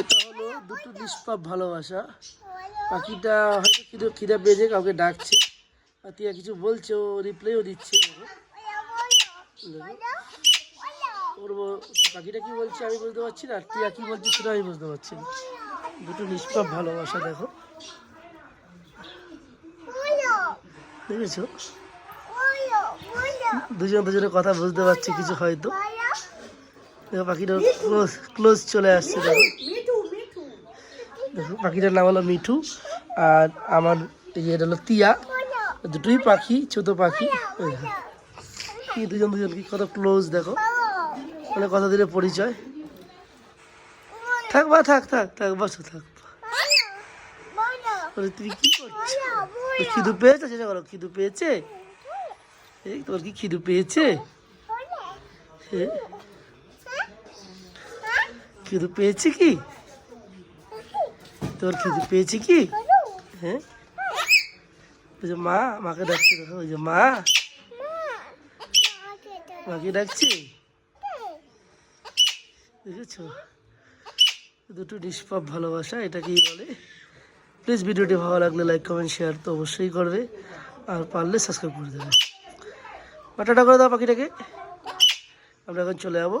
এটা হলো দুটো নিষ্পাপ ভালোবাসা। পাখিটা হয়তো খিদে খিদে পেয়েছে কাউকে ডাকছে। আর টিয়া কিছু বলছে ও রিপ্লাইও দিচ্ছে। ওর পাখিটা কি বলছে আমি বুঝতে পারছি না আর টিয়া কি বলছে সেটা আমি বুঝতে পারছি না। দুটো নিষ্পাপ ভালোবাসা দেখো। দেখেছ? দুজন দুজনের কথা বুঝতে পারছে কিছু হয়তো। দেখো পাখিটা ক্লোজ ক্লোজ চলে আসছে দেখো। পাখিটার নাম হলো মিঠু, আর আমার এটা হলো টিয়া দুটোই পাখি, ছোট পাখি। কি দুজন দুজন কি কত ক্লোজ দেখো। মানে কত দিনের পরিচয়। থাক বা, থাক থাক থাক, বসো, থাক। তুমি কি করছ? খিদু পেয়েছে, সেটা বলো, খিদু পেয়েছে? এই তোর কি খিদু পেয়েছে? খিদু পেয়েছে কি? তোর খিদু পেয়েছি কি? হ্যাঁ? ওই যে মা, মাকে ডাকছে ওই যে মা। মাকে ডাকছে? দেখেছ? দুটো নিষ্পাপ ভালোবাসা, এটাকেই বলে। প্লিজ ভিডিওটি ভালো লাগলে লাইক কমেন্ট শেয়ার তো অবশ্যই করবে। আর পারলে সাবস্ক্রাইব করে দেবে। বাটাটা করে দাও পাখিটাকে। আমরা এখন চলে যাব।